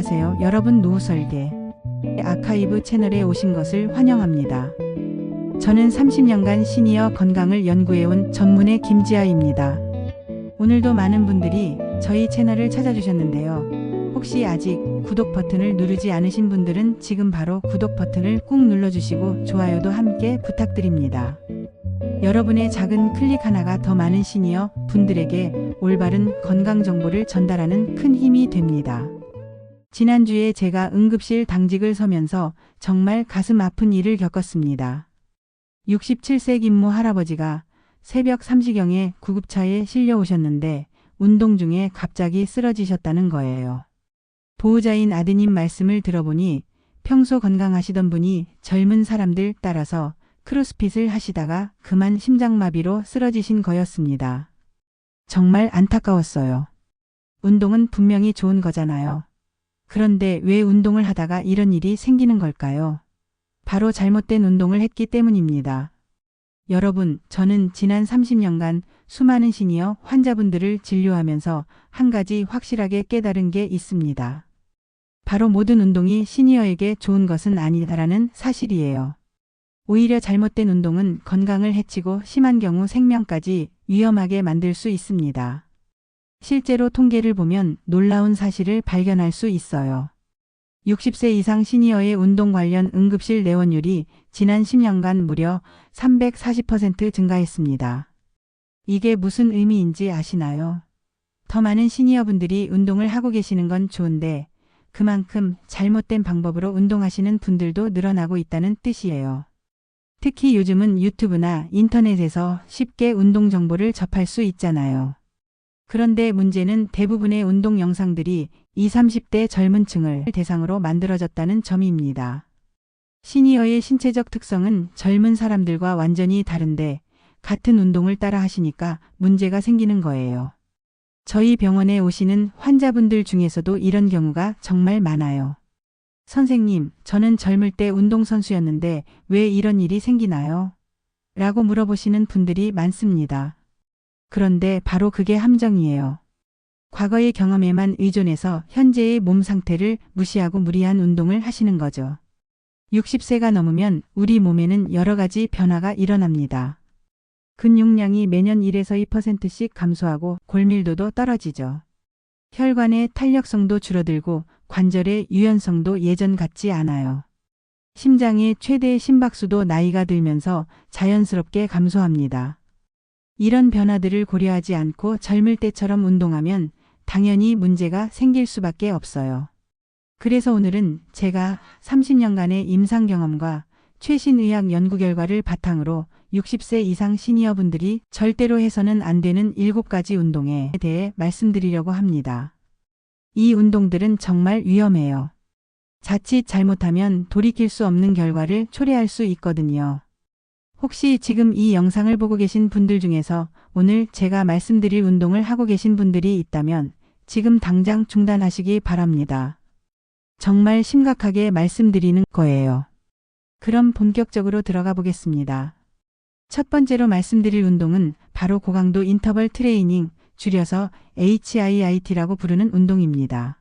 안녕하세요. 여러분 노후설계 아카이브 채널에 오신 것을 환영합니다. 저는 30년간 시니어 건강을 연구해온 전문의 김지아입니다. 오늘도 많은 분들이 저희 채널을 찾아주셨는데요. 혹시 아직 구독 버튼을 누르지 않으신 분들은 지금 바로 구독 버튼을 꾹 눌러주시고 좋아요도 함께 부탁드립니다. 여러분의 작은 클릭 하나가 더 많은 시니어 분들에게 올바른 건강 정보를 전달하는 큰 힘이 됩니다. 지난주에 제가 응급실 당직을 서면서 정말 가슴 아픈 일을 겪었습니다. 67세 김모 할아버지가 새벽 3시경에 구급차에 실려 오셨는데 운동 중에 갑자기 쓰러지셨다는 거예요. 보호자인 아드님 말씀을 들어보니 평소 건강하시던 분이 젊은 사람들 따라서 크로스핏을 하시다가 그만 심장마비로 쓰러지신 거였습니다. 정말 안타까웠어요. 운동은 분명히 좋은 거잖아요. 그런데 왜 운동을 하다가 이런 일이 생기는 걸까요? 바로 잘못된 운동을 했기 때문입니다. 여러분, 저는 지난 30년간 수많은 시니어 환자분들을 진료하면서 한 가지 확실하게 깨달은 게 있습니다. 바로 모든 운동이 시니어에게 좋은 것은 아니다라는 사실이에요. 오히려 잘못된 운동은 건강을 해치고 심한 경우 생명까지 위험하게 만들 수 있습니다. 실제로 통계를 보면 놀라운 사실을 발견할 수 있어요. 60세 이상 시니어의 운동 관련 응급실 내원율이 지난 10년간 무려 340% 증가했습니다. 이게 무슨 의미인지 아시나요? 더 많은 시니어분들이 운동을 하고 계시는 건 좋은데 그만큼 잘못된 방법으로 운동하시는 분들도 늘어나고 있다는 뜻이에요. 특히 요즘은 유튜브나 인터넷에서 쉽게 운동 정보를 접할 수 있잖아요. 그런데 문제는 대부분의 운동 영상들이 20, 30대 젊은 층을 대상으로 만들어졌다는 점입니다. 시니어의 신체적 특성은 젊은 사람들과 완전히 다른데 같은 운동을 따라 하시니까 문제가 생기는 거예요. 저희 병원에 오시는 환자분들 중에서도 이런 경우가 정말 많아요. 선생님, 저는 젊을 때 운동선수였는데 왜 이런 일이 생기나요? 라고 물어보시는 분들이 많습니다. 그런데 바로 그게 함정이에요. 과거의 경험에만 의존해서 현재의 몸 상태를 무시하고 무리한 운동을 하시는 거죠. 60세가 넘으면 우리 몸에는 여러 가지 변화가 일어납니다. 근육량이 매년 1에서 2%씩 감소하고 골밀도도 떨어지죠. 혈관의 탄력성도 줄어들고 관절의 유연성도 예전 같지 않아요. 심장의 최대 심박수도 나이가 들면서 자연스럽게 감소합니다. 이런 변화들을 고려하지 않고 젊을 때처럼 운동하면 당연히 문제가 생길 수밖에 없어요. 그래서 오늘은 제가 30년간의 임상 경험과 최신 의학 연구 결과를 바탕으로 60세 이상 시니어분들이 절대로 해서는 안 되는 7가지 운동에 대해 말씀드리려고 합니다. 이 운동들은 정말 위험해요. 자칫 잘못하면 돌이킬 수 없는 결과를 초래할 수 있거든요. 혹시 지금 이 영상을 보고 계신 분들 중에서 오늘 제가 말씀드릴 운동을 하고 계신 분들이 있다면 지금 당장 중단하시기 바랍니다. 정말 심각하게 말씀드리는 거예요. 그럼 본격적으로 들어가 보겠습니다. 첫 번째로 말씀드릴 운동은 바로 고강도 인터벌 트레이닝, 줄여서 HIIT라고 부르는 운동입니다.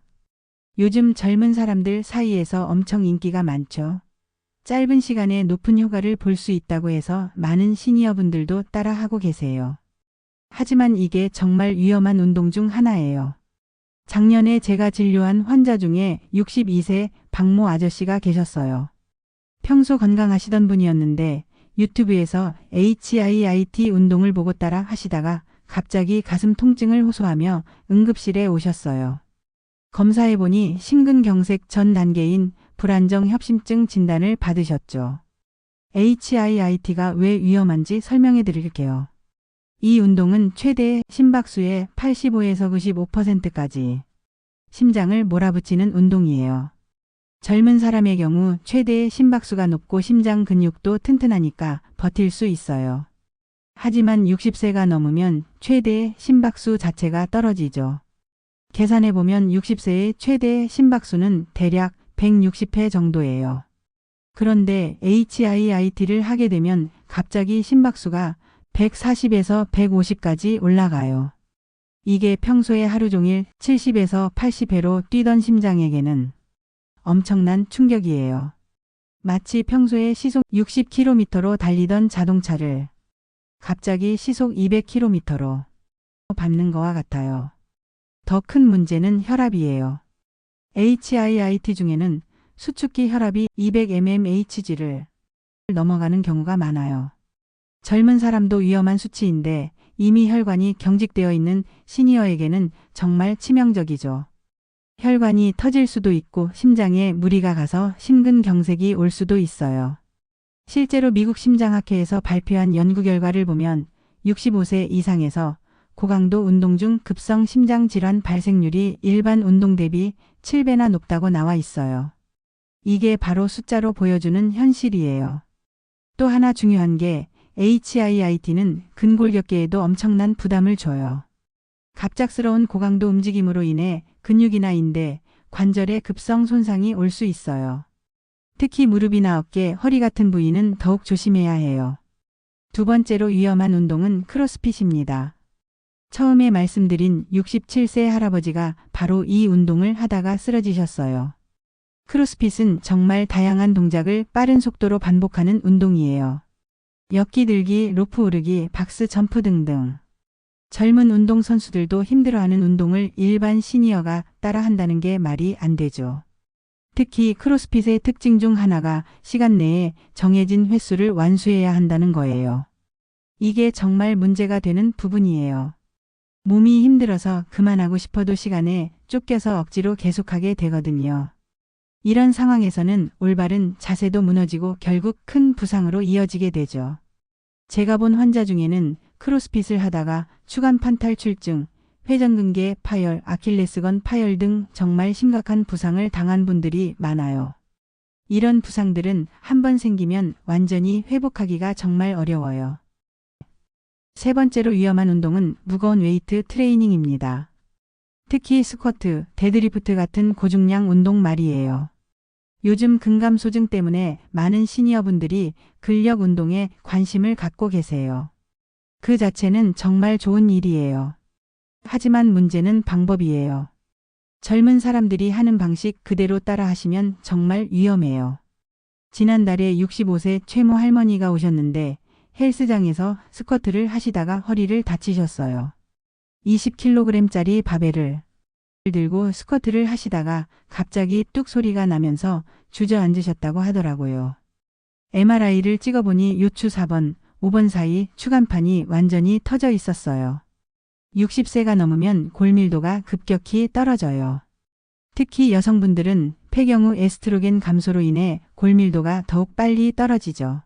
요즘 젊은 사람들 사이에서 엄청 인기가 많죠. 짧은 시간에 높은 효과를 볼 수 있다고 해서 많은 시니어분들도 따라 하고 계세요. 하지만 이게 정말 위험한 운동 중 하나예요. 작년에 제가 진료한 환자 중에 62세 박모 아저씨가 계셨어요. 평소 건강하시던 분이었는데 유튜브에서 HIIT 운동을 보고 따라 하시다가 갑자기 가슴 통증을 호소하며 응급실에 오셨어요. 검사해보니 심근경색 전 단계인 불안정 협심증 진단을 받으셨죠. HIIT가 왜 위험한지 설명해 드릴게요. 이 운동은 최대 심박수의 85에서 95%까지 심장을 몰아붙이는 운동이에요. 젊은 사람의 경우 최대 심박수가 높고 심장 근육도 튼튼하니까 버틸 수 있어요. 하지만 60세가 넘으면 최대 심박수 자체가 떨어지죠. 계산해보면 60세의 최대 심박수는 대략 160회 정도예요. 그런데 HIIT를 하게 되면 갑자기 심박수가 140에서 150까지 올라가요. 이게 평소에 하루 종일 70에서 80회로 뛰던 심장에게는 엄청난 충격이에요. 마치 평소에 시속 60km로 달리던 자동차를 갑자기 시속 200km로 밟는 거와 같아요. 더 큰 문제는 혈압이에요. HIIT 중에는 수축기 혈압이 200mmHg를 넘어가는 경우가 많아요. 젊은 사람도 위험한 수치인데 이미 혈관이 경직되어 있는 시니어에게는 정말 치명적이죠. 혈관이 터질 수도 있고 심장에 무리가 가서 심근경색이 올 수도 있어요. 실제로 미국 심장학회에서 발표한 연구 결과를 보면 65세 이상에서 고강도 운동 중 급성 심장 질환 발생률이 일반 운동 대비 7배나 높다고 나와 있어요. 이게 바로 숫자로 보여주는 현실이에요. 또 하나 중요한 게 HIIT는 근골격계에도 엄청난 부담을 줘요. 갑작스러운 고강도 움직임으로 인해 근육이나 인대, 관절에 급성 손상이 올 수 있어요. 특히 무릎이나 어깨, 허리 같은 부위는 더욱 조심해야 해요. 두 번째로 위험한 운동은 크로스핏입니다. 처음에 말씀드린 67세 할아버지가 바로 이 운동을 하다가 쓰러지셨어요. 크로스핏은 정말 다양한 동작을 빠른 속도로 반복하는 운동이에요. 엮기 들기, 로프 오르기, 박스 점프 등등. 젊은 운동 선수들도 힘들어하는 운동을 일반 시니어가 따라한다는 게 말이 안 되죠. 특히 크로스핏의 특징 중 하나가 시간 내에 정해진 횟수를 완수해야 한다는 거예요. 이게 정말 문제가 되는 부분이에요. 몸이 힘들어서 그만하고 싶어도 시간에 쫓겨서 억지로 계속하게 되거든요. 이런 상황에서는 올바른 자세도 무너지고 결국 큰 부상으로 이어지게 되죠. 제가 본 환자 중에는 크로스핏을 하다가 추간판 탈출증, 회전근개 파열, 아킬레스건 파열 등 정말 심각한 부상을 당한 분들이 많아요. 이런 부상들은 한 번 생기면 완전히 회복하기가 정말 어려워요. 세 번째로 위험한 운동은 무거운 웨이트 트레이닝입니다. 특히 스쿼트, 데드리프트 같은 고중량 운동 말이에요. 요즘 근감소증 때문에 많은 시니어분들이 근력 운동에 관심을 갖고 계세요. 그 자체는 정말 좋은 일이에요. 하지만 문제는 방법이에요. 젊은 사람들이 하는 방식 그대로 따라 하시면 정말 위험해요. 지난달에 65세 최모 할머니가 오셨는데 헬스장에서 스쿼트를 하시다가 허리를 다치셨어요. 20kg짜리 바벨을 들고 스쿼트를 하시다가 갑자기 뚝 소리가 나면서 주저앉으셨다고 하더라고요. MRI를 찍어보니 요추 4번, 5번 사이 추간판이 완전히 터져 있었어요. 60세가 넘으면 골밀도가 급격히 떨어져요. 특히 여성분들은 폐경후 에스트로겐 감소로 인해 골밀도가 더욱 빨리 떨어지죠.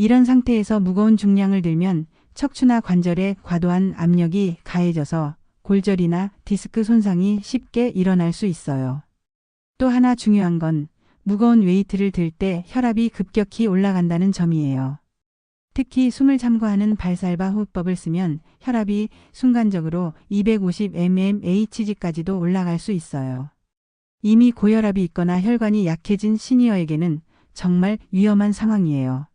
이런 상태에서 무거운 중량을 들면 척추나 관절에 과도한 압력이 가해져서 골절이나 디스크 손상이 쉽게 일어날 수 있어요. 또 하나 중요한 건 무거운 웨이트를 들 때 혈압이 급격히 올라간다는 점이에요. 특히 숨을 참고하는 발살바 호흡법을 쓰면 혈압이 순간적으로 250 mmHg까지도 올라갈 수 있어요. 이미 고혈압이 있거나 혈관이 약해진 시니어에게는 정말 위험한 상황이에요.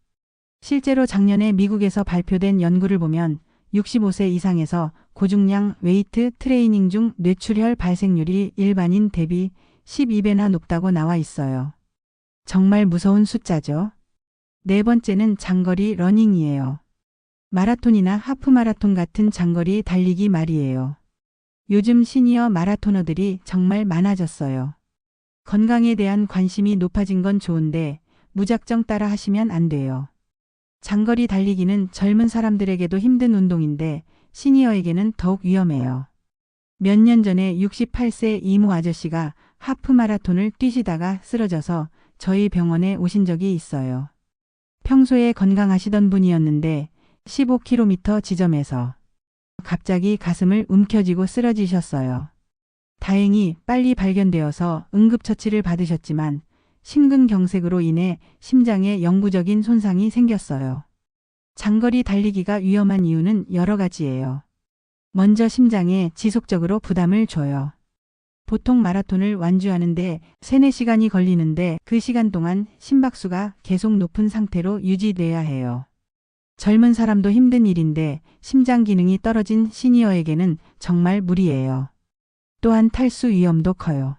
실제로 작년에 미국에서 발표된 연구를 보면 65세 이상에서 고중량 웨이트 트레이닝 중 뇌출혈 발생률이 일반인 대비 12배나 높다고 나와 있어요. 정말 무서운 숫자죠. 네 번째는 장거리 러닝이에요. 마라톤이나 하프 마라톤 같은 장거리 달리기 말이에요. 요즘 시니어 마라토너들이 정말 많아졌어요. 건강에 대한 관심이 높아진 건 좋은데 무작정 따라 하시면 안 돼요. 장거리 달리기는 젊은 사람들에게도 힘든 운동인데 시니어에게는 더욱 위험해요. 몇 년 전에 68세 이모 아저씨가 하프 마라톤을 뛰시다가 쓰러져서 저희 병원에 오신 적이 있어요. 평소에 건강하시던 분이었는데 15km 지점에서 갑자기 가슴을 움켜쥐고 쓰러지셨어요. 다행히 빨리 발견되어서 응급처치를 받으셨지만 심근경색으로 인해 심장에 영구적인 손상이 생겼어요. 장거리 달리기가 위험한 이유는 여러 가지예요. 먼저 심장에 지속적으로 부담을 줘요. 보통 마라톤을 완주하는데 3, 4시간이 걸리는데 그 시간 동안 심박수가 계속 높은 상태로 유지돼야 해요. 젊은 사람도 힘든 일인데 심장 기능이 떨어진 시니어에게는 정말 무리예요. 또한 탈수 위험도 커요.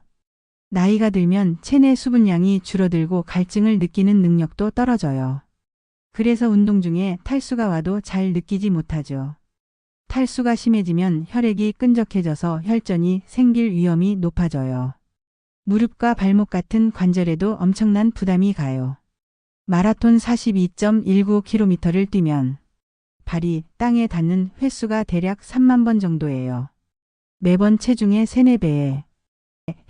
나이가 들면 체내 수분량이 줄어들고 갈증을 느끼는 능력도 떨어져요. 그래서 운동 중에 탈수가 와도 잘 느끼지 못하죠. 탈수가 심해지면 혈액이 끈적해져서 혈전이 생길 위험이 높아져요. 무릎과 발목 같은 관절에도 엄청난 부담이 가요. 마라톤 42.19km를 뛰면 발이 땅에 닿는 횟수가 대략 3만 번 정도예요. 매번 체중의 3, 4배에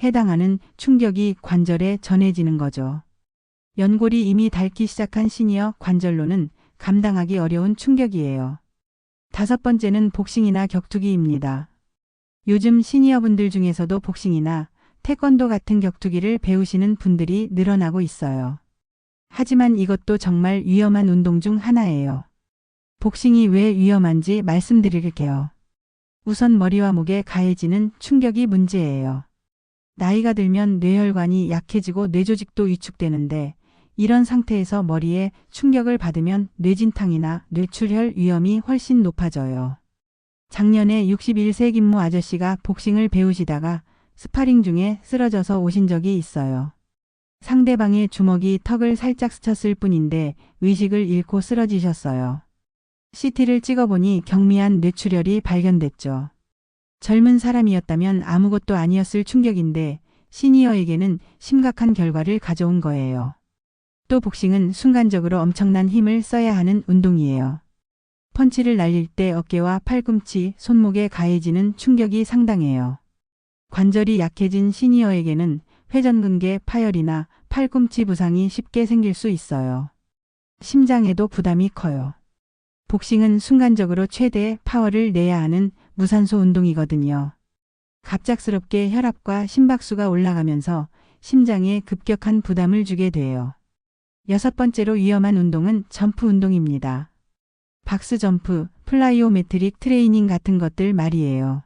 해당하는 충격이 관절에 전해지는 거죠. 연골이 이미 닳기 시작한 시니어 관절로는 감당하기 어려운 충격이에요. 다섯 번째는 복싱이나 격투기입니다. 요즘 시니어분들 중에서도 복싱이나 태권도 같은 격투기를 배우시는 분들이 늘어나고 있어요. 하지만 이것도 정말 위험한 운동 중 하나예요. 복싱이 왜 위험한지 말씀드릴게요. 우선 머리와 목에 가해지는 충격이 문제예요. 나이가 들면 뇌혈관이 약해지고 뇌조직도 위축되는데 이런 상태에서 머리에 충격을 받으면 뇌진탕이나 뇌출혈 위험이 훨씬 높아져요. 작년에 61세 김모 아저씨가 복싱을 배우시다가 스파링 중에 쓰러져서 오신 적이 있어요. 상대방의 주먹이 턱을 살짝 스쳤을 뿐인데 의식을 잃고 쓰러지셨어요. CT를 찍어보니 경미한 뇌출혈이 발견됐죠. 젊은 사람이었다면 아무것도 아니었을 충격인데 시니어에게는 심각한 결과를 가져온 거예요. 또 복싱은 순간적으로 엄청난 힘을 써야 하는 운동이에요. 펀치를 날릴 때 어깨와 팔꿈치, 손목에 가해지는 충격이 상당해요. 관절이 약해진 시니어에게는 회전근개 파열이나 팔꿈치 부상이 쉽게 생길 수 있어요. 심장에도 부담이 커요. 복싱은 순간적으로 최대의 파워를 내야 하는 무산소 운동이거든요. 갑작스럽게 혈압과 심박수가 올라가면서 심장에 급격한 부담을 주게 돼요. 여섯 번째로 위험한 운동은 점프 운동입니다. 박스 점프, 플라이오메트릭 트레이닝 같은 것들 말이에요.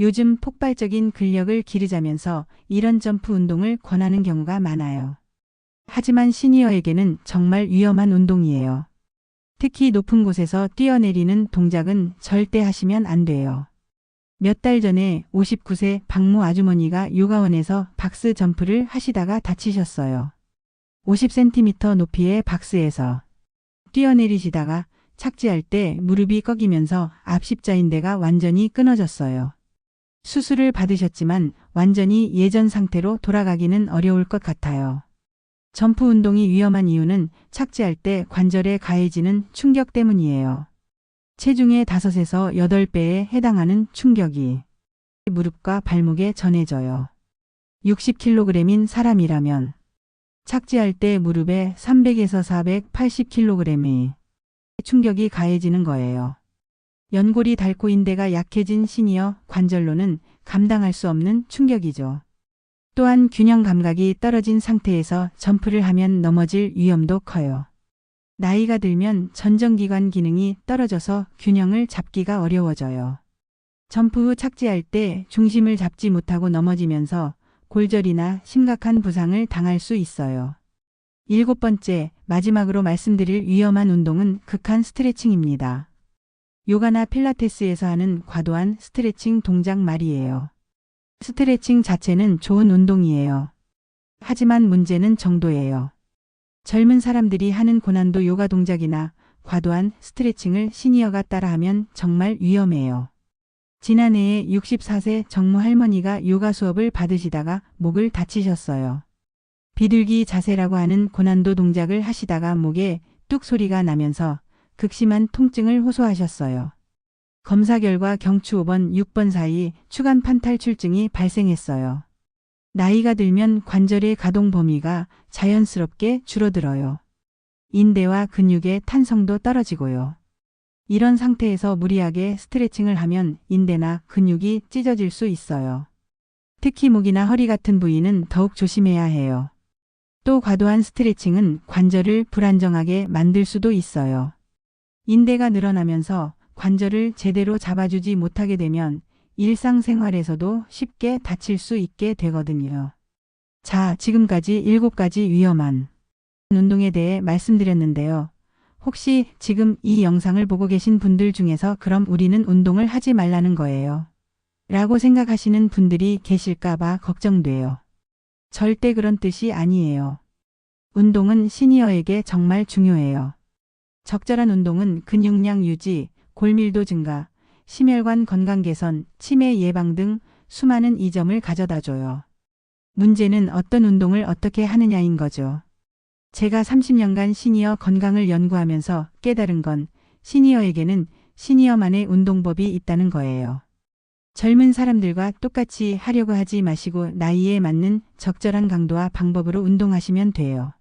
요즘 폭발적인 근력을 기르자면서 이런 점프 운동을 권하는 경우가 많아요. 하지만 시니어에게는 정말 위험한 운동이에요. 특히 높은 곳에서 뛰어내리는 동작은 절대 하시면 안 돼요. 몇 달 전에 59세 박모 아주머니가 요가원에서 박스 점프를 하시다가 다치셨어요. 50cm 높이의 박스에서 뛰어내리시다가 착지할 때 무릎이 꺾이면서 앞십자인대가 완전히 끊어졌어요. 수술을 받으셨지만 완전히 예전 상태로 돌아가기는 어려울 것 같아요. 점프 운동이 위험한 이유는 착지할 때 관절에 가해지는 충격 때문이에요. 체중의 5에서 8배에 해당하는 충격이 무릎과 발목에 전해져요. 60kg인 사람이라면 착지할 때 무릎에 300에서 480kg의 충격이 가해지는 거예요. 연골이 닳고 인대가 약해진 시니어 관절로는 감당할 수 없는 충격이죠. 또한 균형 감각이 떨어진 상태에서 점프를 하면 넘어질 위험도 커요. 나이가 들면 전정기관 기능이 떨어져서 균형을 잡기가 어려워져요. 점프 후 착지할 때 중심을 잡지 못하고 넘어지면서 골절이나 심각한 부상을 당할 수 있어요. 일곱 번째, 마지막으로 말씀드릴 위험한 운동은 극한 스트레칭입니다. 요가나 필라테스에서 하는 과도한 스트레칭 동작 말이에요. 스트레칭 자체는 좋은 운동이에요. 하지만 문제는 정도예요. 젊은 사람들이 하는 고난도 요가 동작이나 과도한 스트레칭을 시니어가 따라하면 정말 위험해요. 지난해에 64세 정모 할머니가 요가 수업을 받으시다가 목을 다치셨어요. 비둘기 자세라고 하는 고난도 동작을 하시다가 목에 뚝 소리가 나면서 극심한 통증을 호소하셨어요. 검사 결과 경추 5번, 6번 사이 추간 판탈출증이 발생했어요. 나이가 들면 관절의 가동 범위가 자연스럽게 줄어들어요. 인대와 근육의 탄성도 떨어지고요. 이런 상태에서 무리하게 스트레칭을 하면 인대나 근육이 찢어질 수 있어요. 특히 목이나 허리 같은 부위는 더욱 조심해야 해요. 또 과도한 스트레칭은 관절을 불안정하게 만들 수도 있어요. 인대가 늘어나면서 관절을 제대로 잡아주지 못하게 되면 일상생활에서도 쉽게 다칠 수 있게 되거든요. 자, 지금까지 7가지 위험한 운동에 대해 말씀드렸는데요. 혹시 지금 이 영상을 보고 계신 분들 중에서 그럼 우리는 운동을 하지 말라는 거예요. 라고 생각하시는 분들이 계실까봐 걱정돼요. 절대 그런 뜻이 아니에요. 운동은 시니어에게 정말 중요해요. 적절한 운동은 근육량 유지, 골밀도 증가, 심혈관 건강 개선, 치매 예방 등 수많은 이점을 가져다 줘요. 문제는 어떤 운동을 어떻게 하느냐인 거죠. 제가 30년간 시니어 건강을 연구하면서 깨달은 건 시니어에게는 시니어만의 운동법이 있다는 거예요. 젊은 사람들과 똑같이 하려고 하지 마시고 나이에 맞는 적절한 강도와 방법으로 운동하시면 돼요.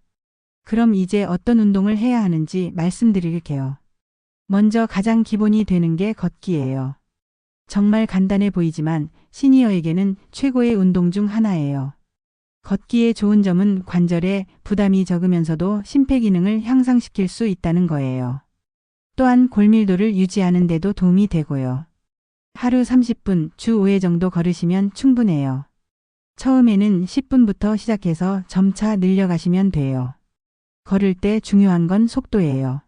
그럼 이제 어떤 운동을 해야 하는지 말씀드릴게요. 먼저 가장 기본이 되는 게 걷기예요. 정말 간단해 보이지만 시니어에게는 최고의 운동 중 하나예요. 걷기의 좋은 점은 관절에 부담이 적으면서도 심폐 기능을 향상시킬 수 있다는 거예요. 또한 골밀도를 유지하는 데도 도움이 되고요. 하루 30분, 주 5회 정도 걸으시면 충분해요. 처음에는 10분부터 시작해서 점차 늘려가시면 돼요. 걸을 때 중요한 건 속도예요.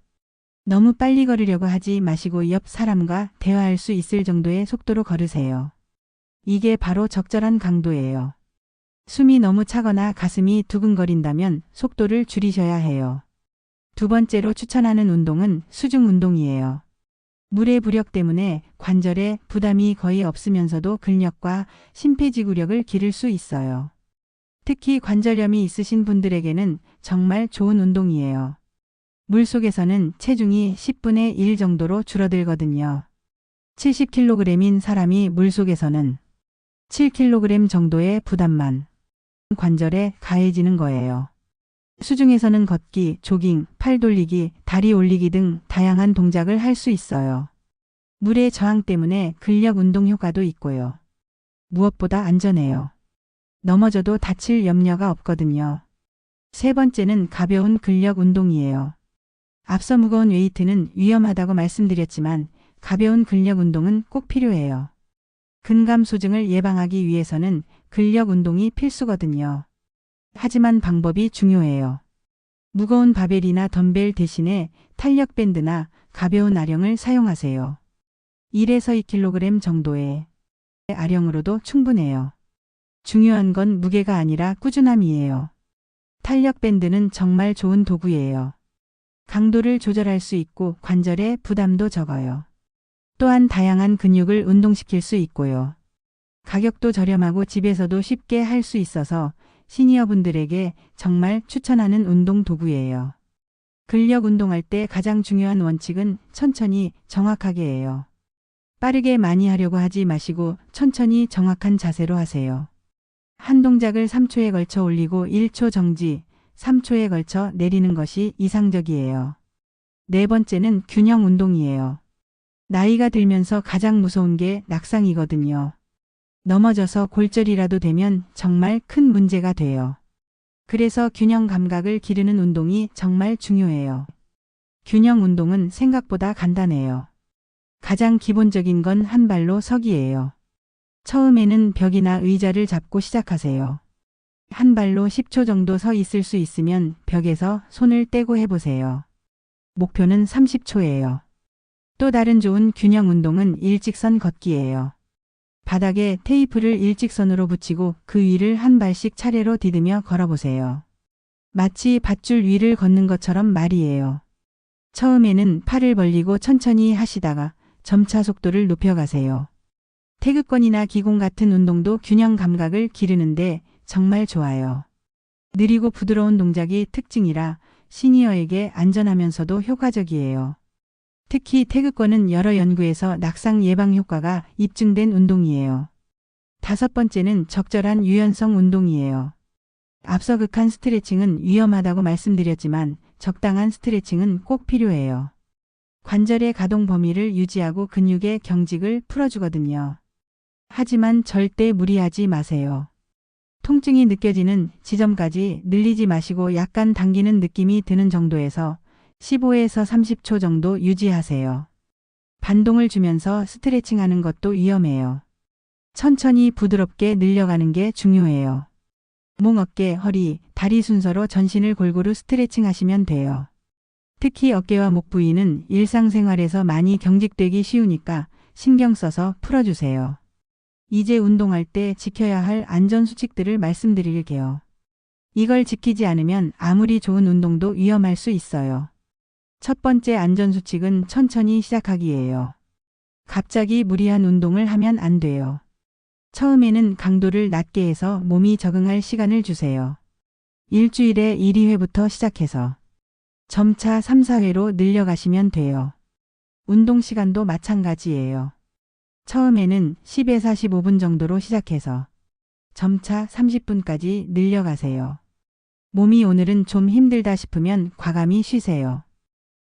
너무 빨리 걸으려고 하지 마시고 옆 사람과 대화할 수 있을 정도의 속도로 걸으세요. 이게 바로 적절한 강도예요. 숨이 너무 차거나 가슴이 두근거린다면 속도를 줄이셔야 해요. 두 번째로 추천하는 운동은 수중 운동이에요. 물의 부력 때문에 관절에 부담이 거의 없으면서도 근력과 심폐지구력을 기를 수 있어요. 특히 관절염이 있으신 분들에게는 정말 좋은 운동이에요. 물 속에서는 체중이 10분의 1 정도로 줄어들거든요. 70kg인 사람이 물 속에서는 7kg 정도의 부담만 관절에 가해지는 거예요. 수중에서는 걷기, 조깅, 팔 돌리기, 다리 올리기 등 다양한 동작을 할 수 있어요. 물의 저항 때문에 근력 운동 효과도 있고요. 무엇보다 안전해요. 넘어져도 다칠 염려가 없거든요. 세 번째는 가벼운 근력 운동이에요. 앞서 무거운 웨이트는 위험하다고 말씀드렸지만 가벼운 근력 운동은 꼭 필요해요. 근감 소증을 예방하기 위해서는 근력 운동이 필수거든요. 하지만 방법이 중요해요. 무거운 바벨이나 덤벨 대신에 탄력 밴드나 가벼운 아령을 사용하세요. 1에서 2kg 정도의 아령으로도 충분해요. 중요한 건 무게가 아니라 꾸준함이에요. 탄력 밴드는 정말 좋은 도구예요. 강도를 조절할 수 있고 관절에 부담도 적어요. 또한 다양한 근육을 운동시킬 수 있고요. 가격도 저렴하고 집에서도 쉽게 할 수 있어서 시니어분들에게 정말 추천하는 운동 도구예요. 근력 운동할 때 가장 중요한 원칙은 천천히 정확하게 해요. 빠르게 많이 하려고 하지 마시고 천천히 정확한 자세로 하세요. 한 동작을 3초에 걸쳐 올리고 1초 정지, 3초에 걸쳐 내리는 것이 이상적이에요. 네 번째는 균형 운동이에요. 나이가 들면서 가장 무서운 게 낙상이거든요. 넘어져서 골절이라도 되면 정말 큰 문제가 돼요. 그래서 균형 감각을 기르는 운동이 정말 중요해요. 균형 운동은 생각보다 간단해요. 가장 기본적인 건 한 발로 서기예요. 처음에는 벽이나 의자를 잡고 시작하세요. 한 발로 10초 정도 서 있을 수 있으면 벽에서 손을 떼고 해보세요. 목표는 30초예요. 또 다른 좋은 균형 운동은 일직선 걷기예요. 바닥에 테이프를 일직선으로 붙이고 그 위를 한 발씩 차례로 디디며 걸어보세요. 마치 밧줄 위를 걷는 것처럼 말이에요. 처음에는 팔을 벌리고 천천히 하시다가 점차 속도를 높여가세요. 태극권이나 기공 같은 운동도 균형 감각을 기르는데 정말 좋아요. 느리고 부드러운 동작이 특징이라 시니어에게 안전하면서도 효과적이에요. 특히 태극권은 여러 연구에서 낙상 예방 효과가 입증된 운동이에요. 다섯 번째는 적절한 유연성 운동이에요. 앞서 극한 스트레칭은 위험하다고 말씀드렸지만 적당한 스트레칭은 꼭 필요해요. 관절의 가동 범위를 유지하고 근육의 경직을 풀어주거든요. 하지만 절대 무리하지 마세요. 통증이 느껴지는 지점까지 늘리지 마시고 약간 당기는 느낌이 드는 정도에서 15에서 30초 정도 유지하세요. 반동을 주면서 스트레칭 하는 것도 위험해요. 천천히 부드럽게 늘려가는 게 중요해요. 목, 어깨, 허리, 다리 순서로 전신을 골고루 스트레칭 하시면 돼요. 특히 어깨와 목 부위는 일상생활에서 많이 경직되기 쉬우니까 신경 써서 풀어주세요. 이제 운동할 때 지켜야 할 안전수칙들을 말씀드릴게요. 이걸 지키지 않으면 아무리 좋은 운동도 위험할 수 있어요. 첫 번째 안전수칙은 천천히 시작하기예요. 갑자기 무리한 운동을 하면 안 돼요. 처음에는 강도를 낮게 해서 몸이 적응할 시간을 주세요. 일주일에 1, 2회부터 시작해서 점차 3, 4회로 늘려가시면 돼요. 운동 시간도 마찬가지예요. 처음에는 10에서 45분 정도로 시작해서 점차 30분까지 늘려가세요. 몸이 오늘은 좀 힘들다 싶으면 과감히 쉬세요.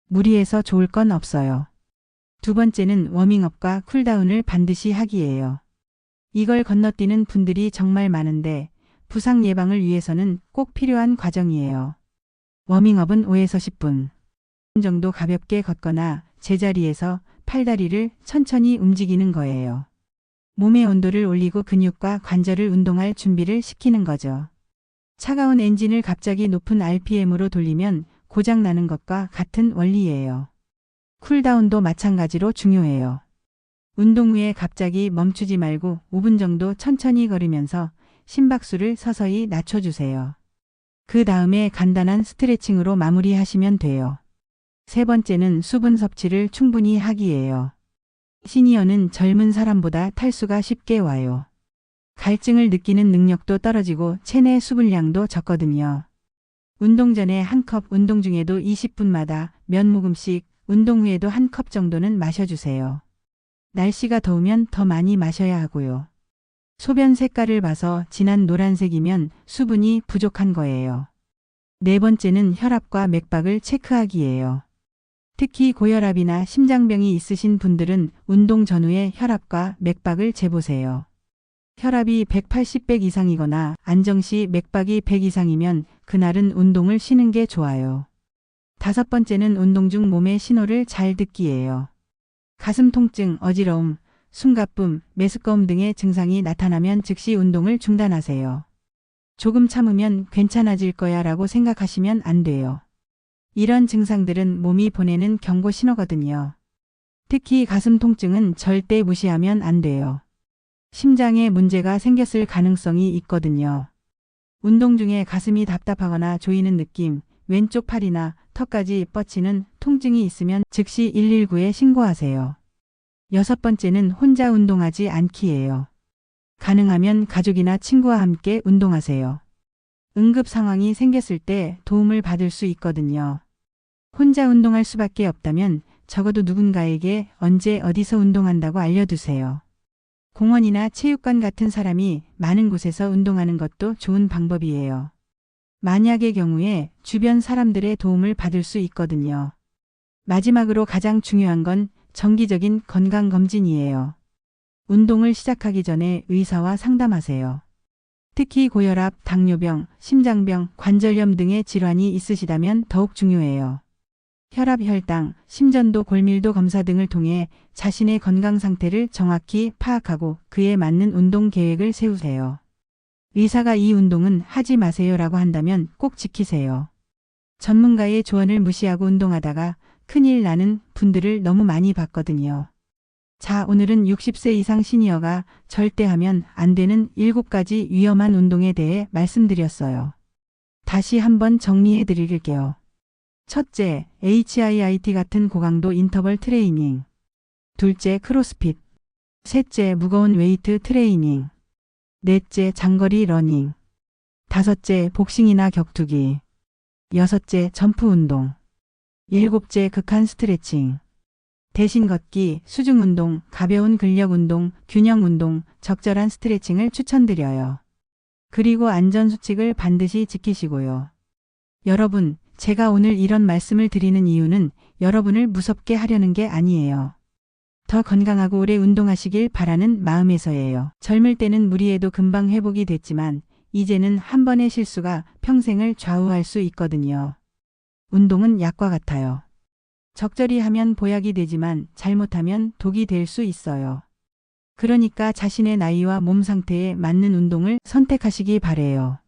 무리해서 좋을 건 없어요. 두 번째는 워밍업과 쿨다운을 반드시 하기예요. 이걸 건너뛰는 분들이 정말 많은데 부상 예방을 위해서는 꼭 필요한 과정이에요. 워밍업은 5에서 10분 정도 가볍게 걷거나 제자리에서 팔다리를 천천히 움직이는 거예요. 몸의 온도를 올리고 근육과 관절을 운동할 준비를 시키는 거죠. 차가운 엔진을 갑자기 높은 RPM으로 돌리면 고장 나는 것과 같은 원리예요. 쿨다운도 마찬가지로 중요해요. 운동 후에 갑자기 멈추지 말고 5분 정도 천천히 걸으면서 심박수를 서서히 낮춰주세요. 그 다음에 간단한 스트레칭으로 마무리하시면 돼요. 세 번째는 수분 섭취를 충분히 하기예요. 시니어는 젊은 사람보다 탈수가 쉽게 와요. 갈증을 느끼는 능력도 떨어지고 체내 수분량도 적거든요. 운동 전에 한 컵, 운동 중에도 20분마다 몇 모금씩, 운동 후에도 한 컵 정도는 마셔주세요. 날씨가 더우면 더 많이 마셔야 하고요. 소변 색깔을 봐서 진한 노란색이면 수분이 부족한 거예요. 네 번째는 혈압과 맥박을 체크하기예요. 특히 고혈압이나 심장병이 있으신 분들은 운동 전후에 혈압과 맥박을 재보세요. 혈압이 180, 100 이상이거나 안정시 맥박이 100 이상이면 그날은 운동을 쉬는 게 좋아요. 다섯 번째는 운동 중 몸의 신호를 잘 듣기예요. 가슴 통증, 어지러움, 숨가쁨, 메스꺼움 등의 증상이 나타나면 즉시 운동을 중단하세요. 조금 참으면 괜찮아질 거야 라고 생각하시면 안 돼요. 이런 증상들은 몸이 보내는 경고 신호거든요. 특히 가슴 통증은 절대 무시하면 안 돼요. 심장에 문제가 생겼을 가능성이 있거든요. 운동 중에 가슴이 답답하거나 조이는 느낌, 왼쪽 팔이나 턱까지 뻗치는 통증이 있으면 즉시 119에 신고하세요. 여섯 번째는 혼자 운동하지 않기예요. 가능하면 가족이나 친구와 함께 운동하세요. 응급 상황이 생겼을 때 도움을 받을 수 있거든요. 혼자 운동할 수밖에 없다면 적어도 누군가에게 언제 어디서 운동한다고 알려두세요. 공원이나 체육관 같은 사람이 많은 곳에서 운동하는 것도 좋은 방법이에요. 만약의 경우에 주변 사람들의 도움을 받을 수 있거든요. 마지막으로 가장 중요한 건 정기적인 건강검진이에요. 운동을 시작하기 전에 의사와 상담하세요. 특히 고혈압, 당뇨병, 심장병, 관절염 등의 질환이 있으시다면 더욱 중요해요. 혈압, 혈당, 심전도, 골밀도 검사 등을 통해 자신의 건강 상태를 정확히 파악하고 그에 맞는 운동 계획을 세우세요. 의사가 이 운동은 하지 마세요라고 한다면 꼭 지키세요. 전문가의 조언을 무시하고 운동하다가 큰일 나는 분들을 너무 많이 봤거든요. 자, 오늘은 60세 이상 시니어가 절대 하면 안 되는 7가지 위험한 운동에 대해 말씀드렸어요. 다시 한번 정리해 드릴게요. 첫째, HIIT 같은 고강도 인터벌 트레이닝. 둘째, 크로스핏. 셋째, 무거운 웨이트 트레이닝. 넷째, 장거리 러닝. 다섯째, 복싱이나 격투기. 여섯째, 점프 운동. 일곱째, 극한 스트레칭. 대신 걷기, 수중 운동, 가벼운 근력 운동, 균형 운동, 적절한 스트레칭을 추천드려요. 그리고 안전수칙을 반드시 지키시고요. 여러분, 제가 오늘 이런 말씀을 드리는 이유는 여러분을 무섭게 하려는 게 아니에요. 더 건강하고 오래 운동하시길 바라는 마음에서예요. 젊을 때는 무리해도 금방 회복이 됐지만 이제는 한 번의 실수가 평생을 좌우할 수 있거든요. 운동은 약과 같아요. 적절히 하면 보약이 되지만 잘못하면 독이 될 수 있어요. 그러니까 자신의 나이와 몸 상태에 맞는 운동을 선택하시기 바래요.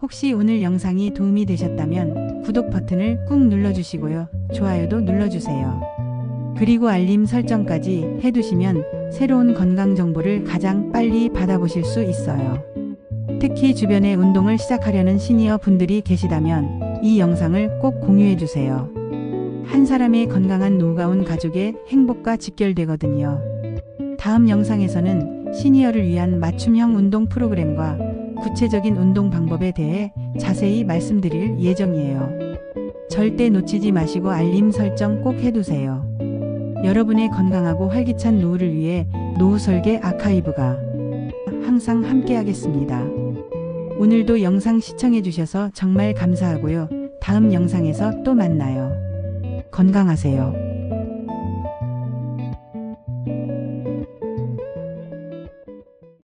혹시 오늘 영상이 도움이 되셨다면 구독 버튼을 꾹 눌러주시고요. 좋아요도 눌러주세요. 그리고 알림 설정까지 해두시면 새로운 건강 정보를 가장 빨리 받아보실 수 있어요. 특히 주변에 운동을 시작하려는 시니어 분들이 계시다면 이 영상을 꼭 공유해 주세요. 한 사람의 건강한 노가운 가족의 행복과 직결되거든요. 다음 영상에서는 시니어를 위한 맞춤형 운동 프로그램과 구체적인 운동 방법에 대해 자세히 말씀드릴 예정이에요. 절대 놓치지 마시고 알림 설정 꼭 해두세요. 여러분의 건강하고 활기찬 노후를 위해 노후 설계 아카이브가 항상 함께하겠습니다. 오늘도 영상 시청해주셔서 정말 감사하고요. 다음 영상에서 또 만나요. 건강하세요.